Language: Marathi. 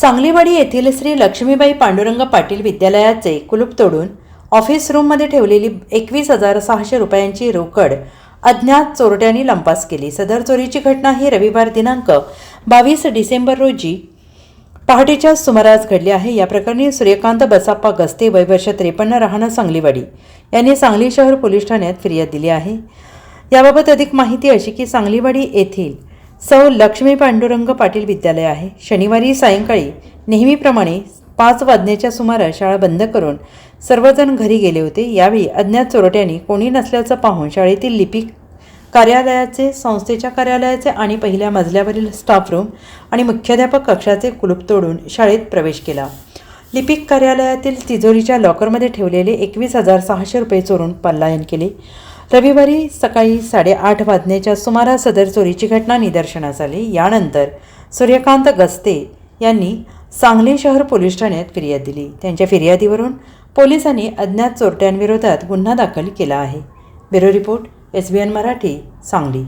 सांगलीवाडी येथील श्री लक्ष्मीबाई पांडुरंग पाटील विद्यालयाचे कुलूप तोडून ऑफिस रूममध्ये ठेवलेली एकवीस हजार सहाशे रुपयांची रोकड अज्ञात चोरट्यांनी लंपास केली. सदर चोरीची घटना ही रविवार दिनांक बावीस डिसेंबर रोजी पहाटेच्या सुमारास घडली आहे. या प्रकरणी सूर्यकांत बसाप्पा गस्ते वय वर्ष त्रेपन्न राहणं सांगलीवाडी यांनी सांगली शहर पोलीस ठाण्यात फिर्याद दिली आहे. याबाबत अधिक माहिती अशी की सांगलीवाडी येथील सौ लक्ष्मी पांडुरंग पाटील विद्यालय आहे. शनिवारी सायंकाळी नेहमीप्रमाणे पाच वाजण्याच्या सुमारास शाळा बंद करून सर्वजण घरी गेले होते. यावेळी अज्ञात चोरट्यांनी कोणी नसल्याचं पाहून शाळेतील लिपिक कार्यालयाचे संस्थेच्या कार्यालयाचे आणि पहिल्या मजल्यावरील स्टाफ रूम आणि मुख्याध्यापक कक्षाचे कुलूप तोडून शाळेत प्रवेश केला. लिपिक कार्यालयातील तिजोरीच्या लॉकरमध्ये ठेवलेले एकवीस हजार सहाशे रुपये चोरून पलायन केले. रविवारी सकाळी साडेआठ वाजण्याच्या सुमारास सदर चोरीची घटना निदर्शनास आली. यानंतर सूर्यकांत गस्ते यांनी सांगली शहर पोलीस ठाण्यात फिर्याद दिली. त्यांच्या फिर्यादीवरून पोलिसांनी अज्ञात चोरट्यांविरोधात गुन्हा दाखल केला आहे. Bureau report S B N Marathi Sangli.